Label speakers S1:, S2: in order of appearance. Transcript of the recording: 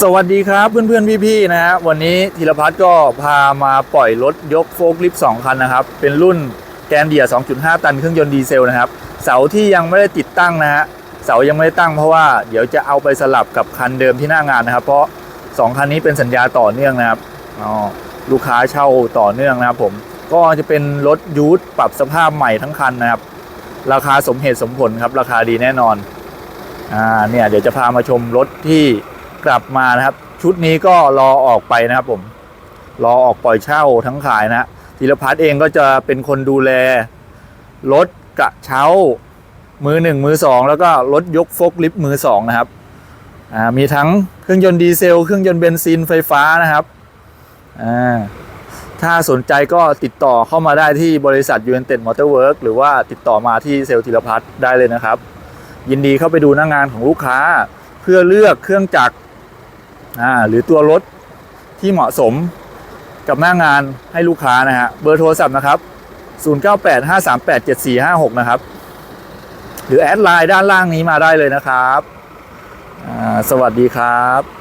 S1: สวัสดีครับเพื่อนๆ พี่ๆนะฮะวันนี้ธีรพัฒน์ก็พามาปล่อยรถยกโฟล์คลิฟต์2คันนะครับ เป็นรุ่นแกนเดีย 2.5 ตันเครื่องยนต์ดีเซลนะครับ เสาที่ยังไม่ได้ติดตั้งนะฮะเสายังไม่ได้ตั้งเพราะว่าเดี๋ยวจะเอาไปสลับกับคันเดิมที่หน้างานนะครับ เพราะ 2 คันนี้เป็นสัญญาต่อเนื่องนะครับอ๋อลูกค้าเช่าต่อเนื่องนะครับผมก็จะเป็นรถยูทปรับสภาพใหม่ทั้งคันนะครับ ราคาสมเหตุสมผลครับราคาดีแน่นอนอ่าเนี่ยเดี๋ยวจะพามาชมรถที่ กลับมานะครับ ชุดนี้ก็รอออกไปนะครับผม รอออกปล่อยเช่าทั้งขายนะฮะธีรพัฒน์เองก็จะเป็นคนดูแลรถกระเช้า มือหนึ่งมือสองแล้วก็รถยกโฟกลิฟต์มือสองนะครับมีทั้งเครื่องยนต์ดีเซล เครื่องยนต์เบนซินไฟฟ้านะครับ ถ้าสนใจก็ติดต่อเข้ามาได้ที่บริษัทยูเอ็นเต็ดมอเตอร์เวิร์หรือว่าติดต่อมาที่เซลล์ธีรพัฒน์ได้เลยนะครับ ยินดีเข้าไปดูหน้างงานของลูกค้า เพื่อเลือกเครื่องจักร อ่าหรือตัวรถที่เหมาะสมกับหน้างานให้ลูกค้านะฮะเบอร์โทรศัพท์นะครับ 0985387456 นะครับ หรือแอดไลน์ด้านล่างนี้มาได้เลยนะครับ สวัสดีครับ